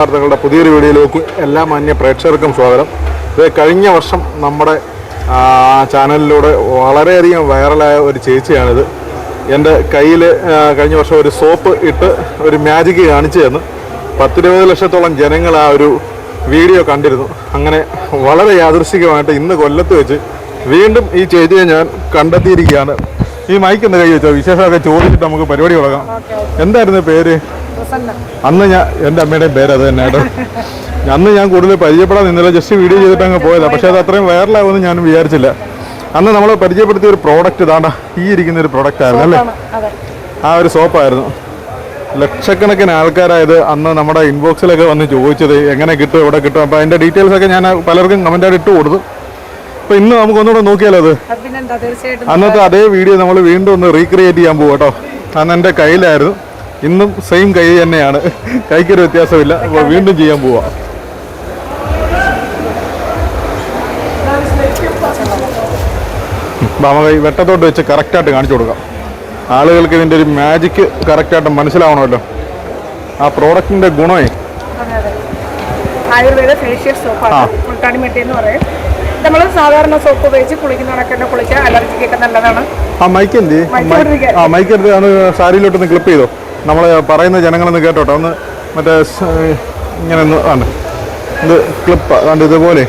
വാർത്തകളുടെ പുതിയൊരു വീഡിയോയിലേക്ക് എല്ലാ മാന്യ പ്രേക്ഷകർക്കും സ്വാഗതം. ഇത് കഴിഞ്ഞ വർഷം നമ്മുടെ ചാനലിലൂടെ വളരെയധികം വൈറലായ ഒരു ചേച്ചിയാണിത്. എന്റെ കയ്യിൽ കഴിഞ്ഞ വർഷം ഒരു സോപ്പ് ഇട്ട് ഒരു മാജിക് കാണിച്ചു തന്നു. പത്തിരുപത് ലക്ഷത്തോളം ജനങ്ങൾ ആ ഒരു വീഡിയോ കണ്ടിരുന്നു. അങ്ങനെ വളരെ യാദൃശികമായിട്ട് ഇന്ന് കൊല്ലത്ത് വെച്ച് വീണ്ടും ഈ ചേച്ചിയെ ഞാൻ കണ്ടെത്തിയിരിക്കുകയാണ്. ഈ മൈക്ക് എന്താ കൈ വെച്ചോ? വിശേഷമൊക്കെ ചോദിച്ചിട്ട് നമുക്ക് പരിപാടി തുടങ്ങാം. എന്തായിരുന്നു പേര്? അന്ന് ഞാൻ എന്റെ അമ്മയുടെയും പേര് അത് തന്നെ അന്ന് ഞാൻ കൂടുതൽ പരിചയപ്പെടാൻ നിന്നില്ല ജസ്റ്റ് വീഡിയോ ചെയ്തിട്ട് അങ്ങ് പോയതാണ് പക്ഷേ അത് അത്രയും വൈറലാകുമെന്ന് ഞാൻ വിചാരിച്ചില്ല. അന്ന് നമ്മൾ പരിചയപ്പെടുത്തിയ ഒരു പ്രോഡക്റ്റ് ഇതാണ്ട ഈ ഇരിക്കുന്ന ഒരു പ്രോഡക്റ്റ് ആയിരുന്നു അല്ലേ? ആ ഒരു സോപ്പായിരുന്നു ലക്ഷക്കണക്കിന് ആൾക്കാരായത് അന്ന് നമ്മുടെ ഇൻബോക്സിലൊക്കെ വന്ന് ചോദിച്ചത് എങ്ങനെ കിട്ടും എവിടെ കിട്ടും? അപ്പോൾ അതിന്റെ ഡീറ്റെയിൽസ് ഒക്കെ ഞാൻ പലർക്കും കമന്റായിട്ട് ഇട്ട് കൊടുത്തു. അപ്പോൾ ഇന്ന് നമുക്ക് ഒന്നുകൂടെ നോക്കിയാലോ അത്? അന്നത്തെ അതേ വീഡിയോ നമ്മൾ വീണ്ടും ഒന്ന് റീക്രിയേറ്റ് ചെയ്യാൻ പോകും കേട്ടോ. അന്ന് എന്റെ കയ്യിലായിരുന്നു. ഇന്നും സെയിം കൈ തന്നെയാണ്. കൈക്കൊരു വ്യത്യാസമില്ല. അപ്പോൾ വീണ്ടും ചെയ്യാൻ പോവാം. ബാമ കൈ വെട്ടത്തോട്ട് വെച്ച് കറക്റ്റായിട്ട് കാണിച്ചു കൊടുക്കാം. ആളുകൾക്ക് ഇതിന്റെ ഒരു മാജിക്ക് കറക്റ്റായിട്ട് മനസ്സിലാവണമല്ലോ. ആ പ്രോഡക്റ്റിന്റെ ഗുണമേ. ആയുർവേദ ഫേഷ്യൽ സോപ്പാണ് മുൾട്ടാണി മെട്ടി എന്ന് പറയും. നമ്മൾ സാധാരണ സോപ്പ് ഉപയോഗിച്ച് കുളിക്കുന്നവരൊക്കെ തന്നെ കുളിക്കുക അലർജിക്കൊക്കെ നല്ലതാണ്. ആ മൈക്ക് എന്ത്. ആ മൈക്ക് എടുത്ത് ഒന്ന് സാരിയിലോട്ടൊന്ന് ക്ലിപ്പ് ചെയ്തോ? നമ്മൾ പറയുന്ന ജനങ്ങളെന്ന് കേട്ടോട്ടോ. ഒന്ന് മറ്റേ ഇങ്ങനെ ഒന്ന് ആണ് ഇത് ക്ലിപ്പ് കണ്ട് ഇതുപോലെ.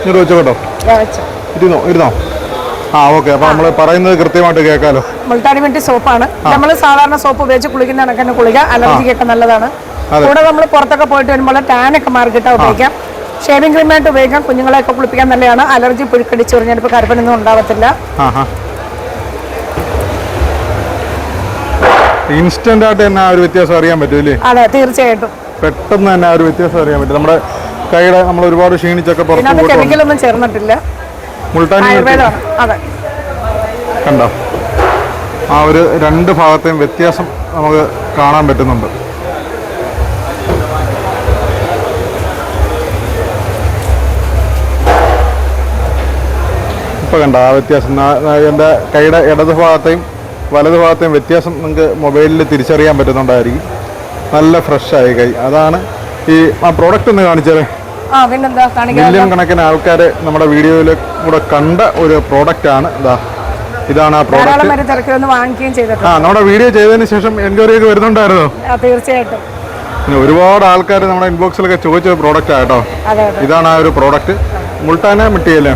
ഇങ്ങോട്ട് വെച്ചോ കേട്ടോ. ഇരുന്നോ ഇരുന്നോ? ആ ഓക്കെ അപ്പൊ നമ്മൾ പറയുന്നത് കൃത്യമായിട്ട് കേൾക്കാലോ. മുൾട്ടാണി മെട്ടി സോപ്പാണ് നമ്മൾ സാധാരണ സോപ്പ് ഉപയോഗിച്ച് കുളിക്കുന്ന തന്നെ കുളിക്കുക അലർജിക്കൊക്കെ നല്ലതാണ്. കൂടെ നമ്മൾ പുറത്തൊക്കെ പോയിട്ട് വരുമ്പോൾ ഒക്കെ മാർക്കിട്ട് ഉപയോഗിക്കാം. ഷേവിംഗ് ക്രീമായിട്ട് ഉപയോഗിക്കാം. കുഞ്ഞുങ്ങളെയൊക്കെ കുളിപ്പിക്കാൻ നല്ലതാണ്. അലർജി പുഴുക്കടിച്ച് പറഞ്ഞിട്ട് കരപ്പനൊന്നും ഉണ്ടാവത്തില്ല ആ ഹാ ഇൻസ്റ്റന്റ് ആയിട്ട് തന്നെ ആ ഒരു വ്യത്യാസം അറിയാൻ പറ്റൂലേ അതെ തീർച്ചയായിട്ടും. പെട്ടെന്ന് തന്നെ ആ ഒരു വ്യത്യാസം അറിയാൻ പറ്റും. നമ്മുടെ കൈയുടെ നമ്മൾ ഒരുപാട് ക്ഷീണിച്ചൊക്കെ പുറത്ത് കെമിക്കലൊന്നും ചേർന്നിട്ടില്ല. മുൾട്ടാനി അതെ. കണ്ടോ? ആ ഒരു രണ്ട് ഭാഗത്തെയും വ്യത്യാസം നമുക്ക് കാണാൻ പറ്റുന്നുണ്ട്. ഇപ്പൊ കണ്ടോ ആ വ്യത്യാസം? എന്റെ എന്റെ കൈയുടെ ഇടത് ഭാഗത്തെയും വലത് ഭാഗത്തെയും വ്യത്യാസം നിങ്ങൾക്ക് മൊബൈലിൽ തിരിച്ചറിയാൻ പറ്റുന്നുണ്ടായിരിക്കും. നല്ല ഫ്രഷായ കൈ. അതാണ് ഈ ആ പ്രോഡക്റ്റ് ഒന്ന് കാണിച്ചാലേ മില്യൺ കണക്കിന് ആൾക്കാർ നമ്മുടെ വീഡിയോയിൽ കൂടെ കണ്ട ഒരു പ്രോഡക്റ്റ് ആണ്. ഇതാ ഇതാണ് ആ പ്രോഡക്റ്റ് ആ നമ്മുടെ വീഡിയോ ചെയ്തതിന് ശേഷം എൻക്വയറി ഒക്കെ വരുന്നുണ്ടായിരുന്നോ? തീർച്ചയായിട്ടും. ഒരുപാട് ആൾക്കാർ നമ്മുടെ ഇൻബോക്സിലൊക്കെ ചോദിച്ച പ്രോഡക്റ്റ് ആട്ടോ ഇതാണ് ആ ഒരു പ്രോഡക്റ്റ് മുൾട്ടാന മുൾട്ടാന.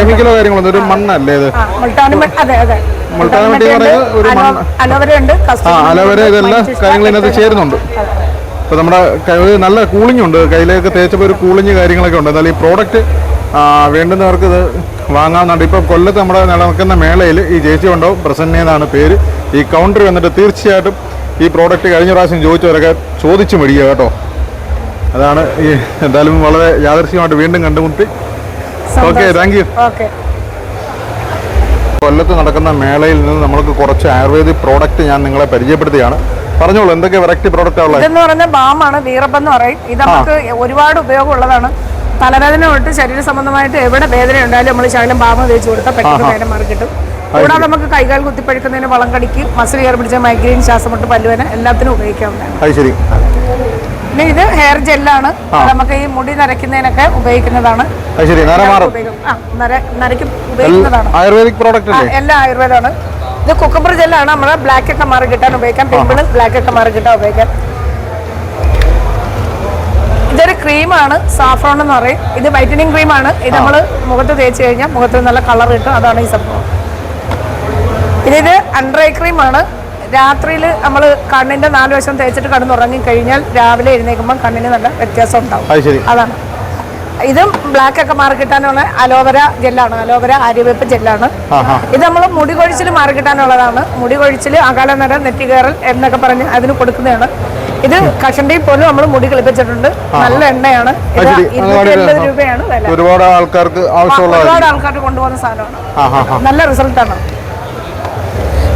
കെമിക്കലോ കാര്യങ്ങളോ ഒരു മണ്ണല്ലേ ഇത്? മുൾട്ടാനി മെട്ടി എന്ന് പറയുന്നത് ഒരു മണ്ണ്. അലോവര ഇതെല്ലാം കാര്യങ്ങൾ ഇതിനകത്ത് ചേരുന്നുണ്ട്. അപ്പോൾ നമ്മുടെ നല്ല കൂളിംഗ് ഉണ്ട്. കയ്യിലേക്ക് തേച്ചപ്പോൾ ഒരു കൂളിംഗ് കാര്യങ്ങളൊക്കെ ഉണ്ട്. എന്നാൽ ഈ പ്രോഡക്റ്റ് വേണ്ടുന്നവർക്ക് ഇത് വാങ്ങാവുന്നുണ്ട് ഇപ്പോൾ കൊല്ലത്ത് നമ്മുടെ നടക്കുന്ന മേളയിൽ ഈ ചേച്ചി ഉണ്ടാവും പ്രസന്ന എന്നാണ് പേര് ഈ കൗണ്ടറിൽ വന്നിട്ട് തീർച്ചയായിട്ടും ഈ പ്രോഡക്റ്റ് കഴിഞ്ഞ പ്രാവശ്യം ചോദിച്ചവരൊക്കെ ചോദിച്ചു മേടിക്കുക കേട്ടോ. അതാണ് ഈ എന്തായാലും വളരെ യാദർശികമായിട്ട് വീണ്ടും കണ്ടുമുട്ടി. ഓക്കെ താങ്ക് യു ഓക്കെ കൊല്ലത്ത് നടക്കുന്ന മേളയിൽ നിന്ന് നമ്മൾക്ക് കുറച്ച് ആയുർവേദിക് പ്രോഡക്റ്റ് ഞാൻ നിങ്ങളെ പരിചയപ്പെടുത്തിയാണ്. പറഞ്ഞോളൂ എന്തൊക്കെ വെറൈറ്റി പ്രോഡക്റ്റ് ഉള്ളത്? ഇതെന്ന് പറഞ്ഞാൽ ബാമാണ് വീറപ്പം എന്ന് പറയും. ഇത് നമുക്ക് ഒരുപാട് ഉപയോഗമുള്ളതാണ്. തലവേദന തൊട്ട് ശരീര സംബന്ധമായിട്ട് എവിടെ വേദന ഉണ്ടായാലും നമ്മൾ ശകലം ബാമ തേച്ച് കൊടുത്താൽ പെട്ടെന്ന് വേദന മാറി കിട്ടും. കൂടാതെ നമുക്ക് കൈകാൽ കുത്തിപ്പഴുക്കുന്നതിന് വളം കടിക്ക് മസിൽ കയറി പിടിച്ച മൈഗ്രെയിൻ ശ്വാസമുട്ട് പല്ലുവേന എല്ലാത്തിനും ഉപയോഗിക്കാവുന്നതാണ്. പിന്നെ ഇത് ഹെയർ ജെല്ലാണ് നമുക്ക് ഈ മുടി നരയ്ക്കുന്നതിനൊക്കെ ഉപയോഗിക്കുന്നതാണ്. ശരി ഉപയോഗിക്കുന്നതാണ്. ആയുർവേദിക് പ്രോഡക്റ്റ് എല്ലാം ആയുർവേദമാണ്. ഇത് കുക്കമ്പർ ജെല്ലാണ് നമ്മുടെ ബ്ലാക്ക് ഒക്കെ മാറി കിട്ടാൻ ഉപയോഗിക്കാം. പിമ്പിൾ ബ്ലാക്ക് ഒക്കെ മാറി കിട്ടാൻ ഉപയോഗിക്കാം. ഇതൊരു ക്രീമാണ് സാഫ്രോൺ എന്ന് പറയും. ഇത് വൈറ്റനിങ് ക്രീമാണ് ഇത് നമ്മൾ മുഖത്ത് തേച്ച് കഴിഞ്ഞാൽ മുഖത്ത് നല്ല കളർ കിട്ടും. അതാണ് ഈ സംഭവം. പിന്നെ ഇത് അണ്ടർ ഐ ക്രീമാണ് രാത്രിയിൽ നമ്മൾ കണ്ണിന്റെ നാല് വശം തേച്ചിട്ട് കടന്നുറങ്ങി കഴിഞ്ഞാൽ രാവിലെ എഴുന്നേൽക്കുമ്പോൾ കണ്ണിന് നല്ല വ്യത്യാസം ഉണ്ടാവും. അതാണ്. ഇതും ബ്ലാക്ക് ഒക്കെ മാറി കിട്ടാനുള്ള അലോവര ജെല്ലാണ് അലോവര ആര്യവേപ്പ് ജെല്ലാണ് ഇത് നമ്മൾ മുടി കൊഴിച്ചിൽ മാറി കിട്ടാനുള്ളതാണ്. മുടി കൊഴിച്ചിൽ അകാല നര നെറ്റി കയറൽ എന്നൊക്കെ പറഞ്ഞ് അതിന് കൊടുക്കുന്നതാണ്. ഇത് കഷണ്ടിയിൽ പോലും നമ്മൾ മുടി കളിപ്പിച്ചിട്ടുണ്ട്. നല്ല എണ്ണയാണ്. ഇരുന്നൂറ്റി രൂപയാണ് വില. ഒരുപാട് ആൾക്കാർക്ക് ഒരുപാട് ആൾക്കാർ കൊണ്ടുപോകുന്ന സാധനമാണ്. നല്ല റിസൾട്ടാണ്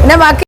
പിന്നെ ബാക്കി